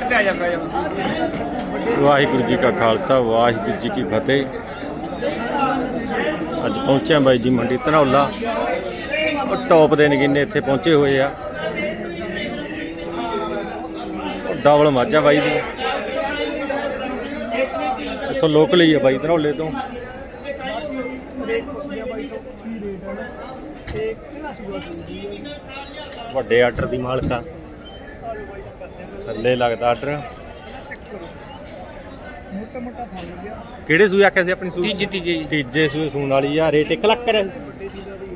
Side ਤੇ ਆ ਜਾ ਵਾਹਿਗੁਰੂ ਜੀ ਕਾ ਖਾਲਸਾ, ਵਾਹਿਗੁਰੂ ਜੀ ਕੀ ਫਤਿਹ। ਅੱਜ ਪਹੁੰਚਿਆ ਬਾਈ ਜੀ ਮੰਡੀ ਧਨੌਲਾ। ਉਹ ਟੌਪ ਦੇ ਨਗੀਨੇ ਇੱਥੇ ਪਹੁੰਚੇ ਹੋਏ ਆ। ਉਹ ਡਬਲ ਮਾਝਾ ਬਾਈ ਦੀ। ਇੱਥੋਂ ਲੋਕਲ ਹੀ ਆ ਬਾਈ ਧਨੌਲੇ ਤੋਂ। ਵੱਡੇ ਆਰਡਰ ਦੀ ਮਾਲਕਾ ਥੱਲੇ ਲੱਗਦਾ ਆਰਡਰ ਮੋਟਾ ਮੋਟਾ ਫਲ ਗਿਆ। ਕਿਹੜੇ ਸੂਏ ਆਖਿਆ ਸੀ ਆਪਣੀ ਸੂਈ? ਤੀਜੀ ਤੀਜੀ ਜੀ। ਤੀਜੇ ਸੂਏ ਸੂਣ ਵਾਲੀ ਆ ਰੇਟ 1 ਲੱਖ ਹੈ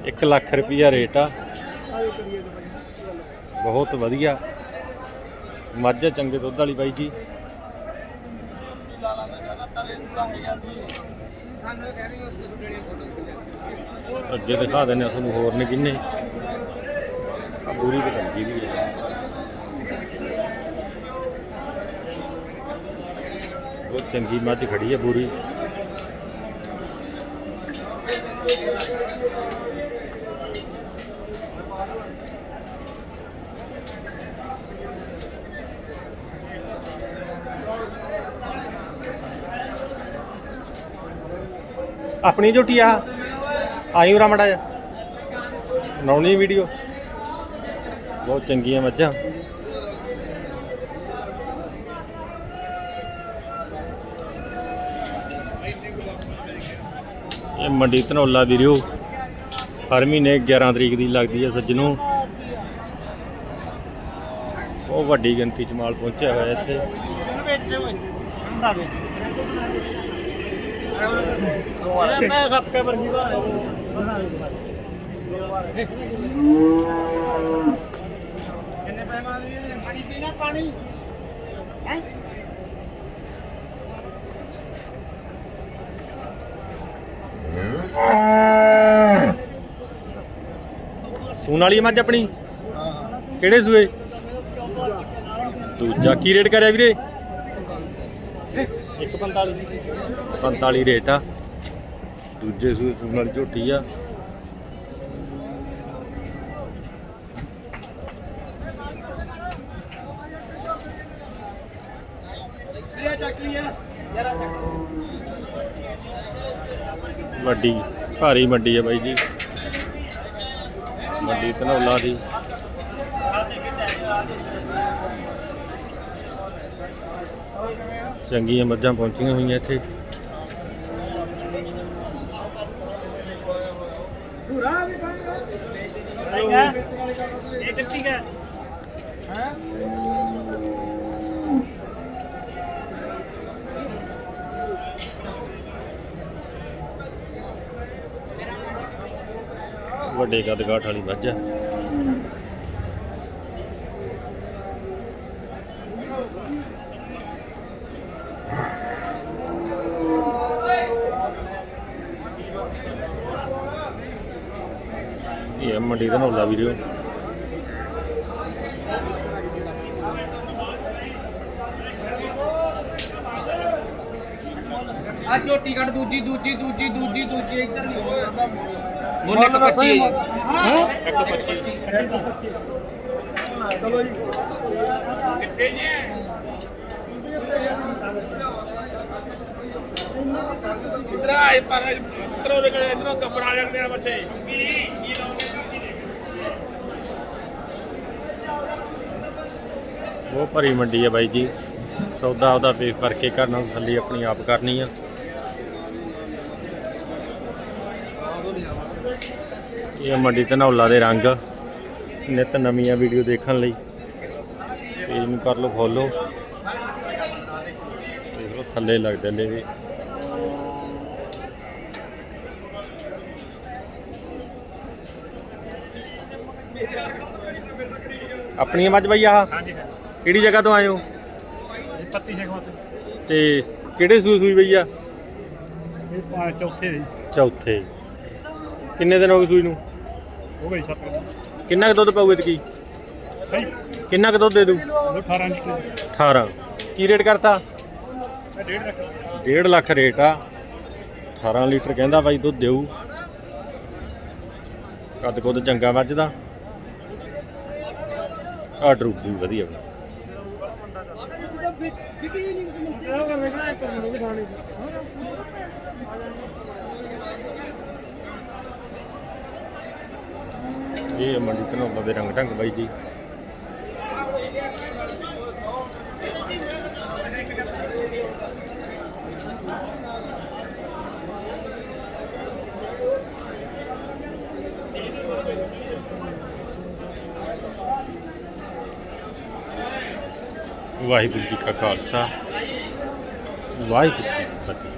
1 ਲੱਖ ਰੁਪਈਆ ਰੇਟ ਆ। ਬਹੁਤ ਵਧੀਆ। ਮੱਝ ਚੰਗੇ ਦੁੱਧ ਵਾਲੀ ਬਾਈ ਜੀ। ਅੱਗੇ ਦਿਖਾ ਦਿੰਦੇ ਆ ਤੁਹਾਨੂੰ ਹੋਰ ਨੇ ਕਿੰਨੇ। ਆ ਬੂਰੀ ਤੇ ਲੱਗੀ ਦੀ ਹੈ ਬਹੁਤ ਚੰਗੀ ਮੱਝ ਖੜੀ ਹੈ ਬੂਰੀ। ਆਪਣੀ ਝੋਟੀ ਆ। ਆਈ ਉਰਾ ਮੜਾ ਜਾ। ਨੌਣੀ ਵੀਡੀਓ। ਬਹੁਤ ਚੰਗੀਆਂ ਮੱਝਾਂ। ਇਹ ਮੰਡੀ ਧਨੌਲਾ ਵੀਰਿਓ ਹਰ ਮਹੀਨੇ 11 ਤਰੀਕ ਦੀ ਲੱਗਦੀ ਹੈ ਸੱਜਣੋ। ਉਹ ਵੱਡੀ ਗਿਣਤੀ ਚ ਮਾਲ ਪਹੁੰਚਿਆ ਹੋਇਆ ਇੱਥੇ। ਮੈਂ ਸਭ ਕੇ ਵਰਗੀ ਬਾਤ ਕਿੰਨੇ ਪੈਸੇ ਮੰਗਦੇ ਪਾਣੀ ਪੀਣਾ ਪਾਣੀ। ਹੈ? ਸੂਣ ਵਾਲੀ ਹੈ ਮੱਝ ਆਪਣੀ? ਕਿਹੜੇ ਸੂਏ? ਦੂਜਾ ਕੀ ਰੇਟ ਕਰਿਆ ਵੀਰੇ? 145 45 ਰੇਟ ਆ। ਦੂਜੇ ਸੂਏ ਸੂਣ ਵਾਲੀ ਝੋਟੀ ਆ। ਵੱਡੀ ਭਾਰੀ ਮੰਡੀ ਹੈ ਬਾਈ ਜੀ। ਮੰਡੀ ਧਨੌਲਾ ਦੀ। ਚੰਗੀਆਂ ਮੱਝਾਂ ਪਹੁੰਚੀਆਂ ਹੋਈਆਂ ਇੱਥੇ। ਇਹ ਦਿੱਤੀ ਹੈ ਵੱਡੇ ਕੱਦ ਵਾਲੀ ਮੱਝ ਆ। ਇਹ ਮੰਡੀ ਦਾ ਨੌਲਾ ਵੀਡੀਓ ਆ ਝੋਟੀ ਕੱਢ ਦੂਜੀ ਦੂਜੀ ਦੂਜੀ ਦੂਜੀ ਦੂਜੀ, ਇੱਧਰ ਨਹੀਂ ਮੁੰਨੇ ਕ 25 ਹਾਂ? ਇੱਕ 25 ਚਲੋ ਜੀ ਕਿੱਥੇ ਜੀ? ਇਧਰ ਆਏ ਪਰ ਇਧਰੋਂ ਨਿਕਲੇ ਇਧਰੋਂ ਕੱਪੜਾ ਲੱਗਦੇ ਆ ਬੱਚੇ ਉਹ ਭਰੀ ਮੰਡੀ ਹੈ ਬਾਈ ਜੀ। ਸੌਦਾ ਉਹਦਾ ਵੇਖ ਕਰਕੇ ਕਰਨਾ ਤਸੱਲੀ ਆਪਣੀ ਆਪ ਕਰਨੀ ਆ। ਇਹ ਮੰਡੀ ਧਨੌਲਾ ਦੇ ਰੰਗ। ਨਿਤ ਨਵੀਆਂ ਵੀਡੀਓ ਦੇਖਣ ਲਈ। ਪੇਜ ਨੂੰ ਕਰ ਲਓ ਫੋਲੋ ਦੇਖ ਲਓ ਥੱਲੇ ਲੱਗਦੇ ਲੈ ਵੀ। ਆਪਣੀ ਮੱਝ ਬਈ ਆਹ? ਹਾਂਜੀ ਕਿਹੜੀ ਜਗ੍ਹਾ ਤੋਂ ਆਏ ਹੋ? ਪੱਤੀ ਹੋਤੇ ਤੇ ਕਿਹੜੇ ਸੂਈ ਸੂਈ ਬਈ ਆ? ਇਹ ਚੌਥੇ ਚੌਥੇ। ਕਿੰਨੇ ਦਿਨ ਹੋ ਗਏ ਸੂਈ ਨੂੰ? ਹੋ ਗਈ ਸੱਤ ਕਿੰਨਾ ਕੁ ਦੁੱਧ ਪਾਊਗੇ ਤੇ ਕੀ ਭਾਈ ਕਿੰਨਾ ਕੁ ਦੁੱਧ ਦੇ ਦੂ ਉਹ 18 ਇੰਚ ਦੀ 18 ਕੀ ਰੇਟ ਕਰਤਾ? ਰੱਖ 1.5 ਲੱਖ ਰੇਟ ਆ। 18 ਲੀਟਰ ਕਹਿੰਦਾ ਬਾਈ ਦੁੱਧ ਦੇਊ। ਕੱਦ ਕੁੱਦ ਚੰਗਾ ਵੱਜਦਾ। ਆ ਡਰੂ ਵੀ ਵਧੀਆ ਵਾ। ਇਹ ਹੈ ਮੰਡੀ ਧਨੌਲਾ ਦੇ ਰੰਗ ਢੰਗ ਬਾਈ ਜੀ। ਵਾਹਿਗੁਰੂ ਜੀ ਕਾ ਖਾਲਸਾ। ਵਾਹਿਗੁਰੂ ਜੀ ਕੀ ਫਤਿਹ।